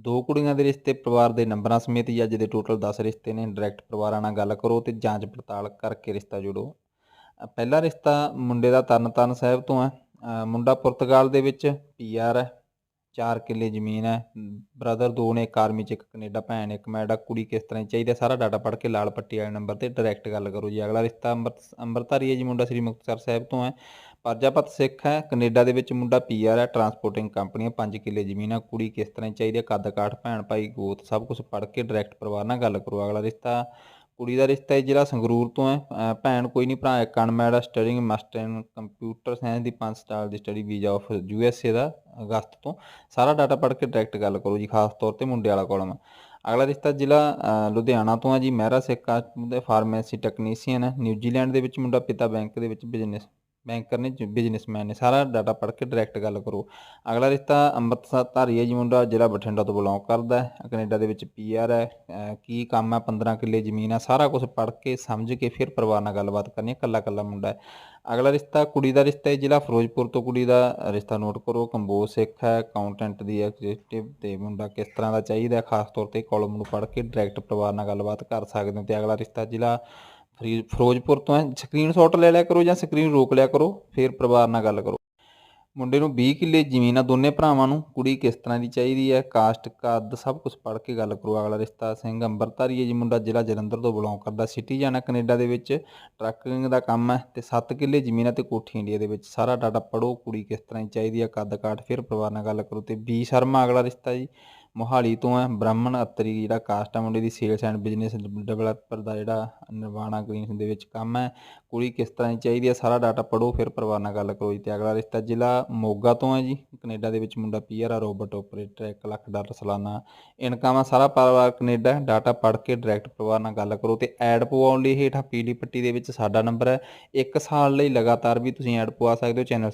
ਦੋ ਕੁੜੀਆਂ ਦੇ ਰਿਸ਼ਤੇ ਪਰਿਵਾਰ ਦੇ ਨੰਬਰਾਂ ਸਮੇਤ ਹੀ ਅੱਜ ਦੇ ਟੋਟਲ 10 ਰਿਸ਼ਤੇ ਨੇ। ਡਾਇਰੈਕਟ ਪਰਿਵਾਰਾਂ ਨਾਲ ਗੱਲ ਕਰੋ ਤੇ ਜਾਂਚ ਪੜਤਾਲ ਕਰਕੇ ਰਿਸ਼ਤਾ ਜੋੜੋ। ਪਹਿਲਾ ਰਿਸ਼ਤਾ ਮੁੰਡੇ ਦਾ ਤਰਨਤਾਰਨ ਸਾਹਿਬ ਤੋਂ ਹੈ। ਮੁੰਡਾ ਪੁਰਤਗਾਲ ਦੇ ਵਿੱਚ ਪੀਆਰ ਹੈ। ਚਾਰ ਕਿੱਲੇ ਜ਼ਮੀਨ ਹੈ। ਬ੍ਰਦਰ ਦੋ ਨੇ, ਇੱਕ ਆਰਮੀ ਚ, ਇੱਕ ਕੈਨੇਡਾ ਭੈਣ, ਇੱਕ ਮੈਡਾ ਕੁੜੀ ਕਿਸ ਤਰ੍ਹਾਂ ਦੀ ਚਾਹੀਦਾ। ਸਾਰਾ ਡਾਟਾ ਪੜ੍ਹ ਕੇ ਲਾਲ ਪੱਟੀ ਵਾਲੇ ਨੰਬਰ ਤੇ ਡਾਇਰੈਕਟ ਗੱਲ ਕਰੋ ਜੀ। ਅਗਲਾ ਰਿਸ਼ਤਾ ਅੰਮ੍ਰਿਤ, ਅੰਮ੍ਰਿਤਧਾਰੀ ਹੈ ਜੀ, ਮੁੰਡਾ ਸ੍ਰੀ ਮੁਕਤਸਰ ਸਾਹਿਬ ਤੋਂ ਹੈ। ਪਰਜਾਪਤ ਸਿੱਖ ਹੈ। ਕੈਨੇਡਾ ਦੇ ਵਿੱਚ ਮੁੰਡਾ ਪੀਆਰ ਹੈ। ਟਰਾਂਸਪੋਰਟਿੰਗ ਕੰਪਨੀ ਹੈ। 5 ਕਿੱਲੇ ਜ਼ਮੀਨ ਹੈ। ਕੁੜੀ ਕਿਸ ਤਰ੍ਹਾਂ ਦੀ ਚਾਹੀਦੀ। ਹੈ ਕੱਦ ਕਾਠ ਭੈਣ ਭਾਈ ਗੋਤ, ਸਭ ਕੁਝ ਪੜ੍ਹ ਕੇ ਡਾਇਰੈਕਟ ਪਰਿਵਾਰ ਨਾਲ ਗੱਲ ਕਰੋ। ਅਗਲਾ ਰਿਸ਼ਤਾ ਕੁੜੀ ਦਾ ਰਿਸ਼ਤਾ ਹੈ ਜਿਹੜਾ ਸੰਗਰੂਰ ਤੋਂ ਹੈ। ਭੈਣ ਕੋਈ ਨਹੀਂ, ਭਰਾ ਇੱਕ ਅਨਮੈਡ ਆ studying master in computer science ਦੀ 5 ਸਾਲ ਦੀ study visa of U S A ਦਾ ਅਗਸਤ ਤੋਂ। ਸਾਰਾ ਡਾਟਾ ਪੜ੍ਹ ਕੇ ਡਾਇਰੈਕਟ ਗੱਲ ਕਰੋ ਜੀ, ਖਾਸ ਤੌਰ ਤੇ ਮੁੰਡੇ ਵਾਲਾ ਕਾਲਮ ਅਗਲਾ ਰਿਸ਼ਤਾ ਜ਼ਿਲ੍ਹਾ ਲੁਧਿਆਣਾ ਤੋਂ ਹੈ ਜੀ। ਮਹਿਰਾ ਸਿੱਖ ਦੇ ਫਾਰਮੇਸੀ ਟੈਕਨੀਸ਼ੀਅਨ ਹੈ। ਨਿਊਜ਼ੀਲੈਂਡ ਦੇ ਵਿੱਚ ਮੁੰਡਾ, ਪਿਤਾ ਬੈਂਕ ਦੇ ਵਿੱਚ ਬਿਜ਼ਨਸ ਬੈਂਕਰ ਨੇ ਬਿਜ਼ਨਸਮੈਨ ਨੇ, ਸਾਰਾ ਡਾਟਾ ਪੜ੍ਹ ਕੇ ਡਾਇਰੈਕਟ ਗੱਲ ਕਰੋ। ਅਗਲਾ ਰਿਸ਼ਤਾ ਅੰਮ੍ਰਿਤਸਰ ਧਾਰੀ ਹੈ ਜੀ ਮੁੰਡਾ, ਜ਼ਿਲ੍ਹਾ ਬਠਿੰਡਾ ਤੋਂ ਬਿਲੋਂਗ ਕਰਦਾ ਹੈ। ਕੈਨੇਡਾ ਦੇ ਵਿੱਚ ਪੀਆਰ ਹੈ। ਕੀ ਕੰਮ ਹੈ? 15 ਕਿੱਲੇ ਜ਼ਮੀਨ ਹੈ। ਸਾਰਾ ਕੁਝ ਪੜ੍ਹ ਕੇ, ਸਮਝ ਕੇ ਫਿਰ ਪਰਿਵਾਰ ਨਾਲ ਗੱਲਬਾਤ ਕਰਨੀ ਹੈ। ਕੱਲਾ ਕੱਲਾ ਮੁੰਡਾ ਹੈ। ਅਗਲਾ ਰਿਸ਼ਤਾ ਕੁੜੀ ਦਾ ਰਿਸ਼ਤਾ ਹੈ। ਜ਼ਿਲ੍ਹਾ ਫਿਰੋਜ਼ਪੁਰ ਤੋਂ ਕੁੜੀ ਦਾ ਰਿਸ਼ਤਾ ਨੋਟ ਕਰੋ। ਕੰਬੋਜ ਸਿੱਖ ਹੈ। ਅਕਾਊਂਟੈਂਟ ਦੀ ਐਗਜ਼ੀਕਟਿਵ ਤੇ ਮੁੰਡਾ ਕਿਸ ਤਰ੍ਹਾਂ ਦਾ ਚਾਹੀਦਾ ਖਾਸ ਤੌਰ ਤੇ ਕਾਲਮ ਨੂੰ ਪੜ੍ਹ ਕੇ ਡਾਇਰੈਕਟ ਪਰਿਵਾਰ ਨਾਲ ਗੱਲਬਾਤ ਕਰ ਸਕਦੇ ਹੋ ਤੇ ਅਗਲਾ ਰਿਸ਼ਤਾ ਜ਼ਿਲ੍ਹਾ ਫਿਰੋਜ਼ਪੁਰ ਤੋਂ ਹੈ। ਸਕਰੀਨਸ਼ਾਟ ਲੈ ਲਿਆ ਕਰੋ ਜਾਂ ਸਕਰੀਨ ਰੋਕ ਲਿਆ ਕਰੋ, ਫਿਰ ਪਰਿਵਾਰ ਨਾਲ ਗੱਲ ਕਰੋ। ਮੁੰਡੇ ਨੂੰ 20 ਕਿੱਲੇ ਜ਼ਮੀਨ ਆ ਦੋਨੇ ਭਰਾਵਾਂ ਨੂੰ। ਕੁੜੀ ਕਿਸ ਤਰ੍ਹਾਂ ਦੀ ਚਾਹੀਦੀ ਹੈ? ਕਾਸਟ, ਕੱਦ, ਸਭ ਕੁਝ ਪੜ੍ਹ ਕੇ ਗੱਲ ਕਰੋ। ਅਗਲਾ ਰਿਸ਼ਤਾ ਸਿੰਘ ਅੰਬਰਧਾਰੀ ਹੈ ਜੀ। ਮੁੰਡਾ ਜ਼ਿਲ੍ਹਾ ਜਲੰਧਰ ਤੋਂ ਬਿਲੋਂਗ ਕਰਦਾ। ਸਿਟੀ ਜਾਣਾ ਕੈਨੇਡਾ ਦੇ ਵਿੱਚ। ਟਰੱਕਿੰਗ ਦਾ ਕੰਮ ਹੈ ਤੇ 7 ਕਿੱਲੇ ਜ਼ਮੀਨ ਹੈ ਤੇ ਕੋਠੀ ਇੰਡੀਆ ਦੇ ਵਿੱਚ। ਸਾਰਾ ਡਾਟਾ ਪੜੋ ਕੁੜੀ ਕਿਸ ਤਰ੍ਹਾਂ ਦੀ ਚਾਹੀਦੀ ਹੈ? ਕੱਦ ਕਾਠ ਫਿਰ ਪਰਿਵਾਰ ਨਾਲ ਗੱਲ ਕਰੋ। ਤੇ ਬੀ ਸ਼ਰਮਾ ਅਗਲਾ ਰਿਸ਼ਤਾ ਜੀ। ਮੋਹਾਲੀ ਤੋਂ ਹੈ। ਬ੍ਰਾਹਮਣ ਅਤਰੀ ਜਿਹੜਾ ਕਾਸਟ ਹੈ, ਮੁੰਡੇ ਦੀ ਸੇਲਸ ਐਂਡ ਬਿਜ਼ਨਸ ਡਿਵੈਲਪਰ ਦਾ ਜਿਹੜਾ ਨਿਰਵਾਣਾ ਗ੍ਰੀਨਸ ਦੇ ਵਿੱਚ ਕੰਮ ਹੈ। ਕੁੜੀ ਕਿਸ ਤਰ੍ਹਾਂ ਦੀ ਚਾਹੀਦੀ ਹੈ, ਸਾਰਾ ਡਾਟਾ ਪੜੋ ਫਿਰ ਪਰਿਵਾਰ ਨਾਲ ਗੱਲ ਕਰੋ ਜੀ ਤੇ ਅਗਲਾ ਰਿਸ਼ਤਾ ਜ਼ਿਲ੍ਹਾ ਮੋਗਾ ਤੋਂ ਹੈ ਜੀ। ਕੈਨੇਡਾ ਦੇ ਵਿੱਚ ਮੁੰਡਾ ਪੀਆਰ ਆ ਰੋਬੋਟ ਆਪਰੇਟਰ 1 ਲੱਖ ਡਾਲਰ ਸਾਲਾਨਾ ਇਨਕਮ ਆ। ਸਾਰਾ ਪਰਿਵਾਰ ਕੈਨੇਡਾ ਡਾਟਾ ਪੜ੍ਹ ਕੇ ਡਾਇਰੈਕਟ ਪਰਿਵਾਰ ਨਾਲ ਗੱਲ ਕਰੋ ਤੇ ਐਡ ਪਵਾਉਣ ਲਈ ਹੇਠਾਂ ਪੀਲੀ ਪੱਟੀ ਦੇ ਵਿੱਚ ਸਾਡਾ ਨੰਬਰ ਹੈ। ਇੱਕ ਸਾਲ ਲਈ ਲਗਾਤਾਰ ਵੀ ਤੁਸੀਂ ਐਡ ਪਵਾ ਸਕਦੇ ਹੋ ਚੈਨਲ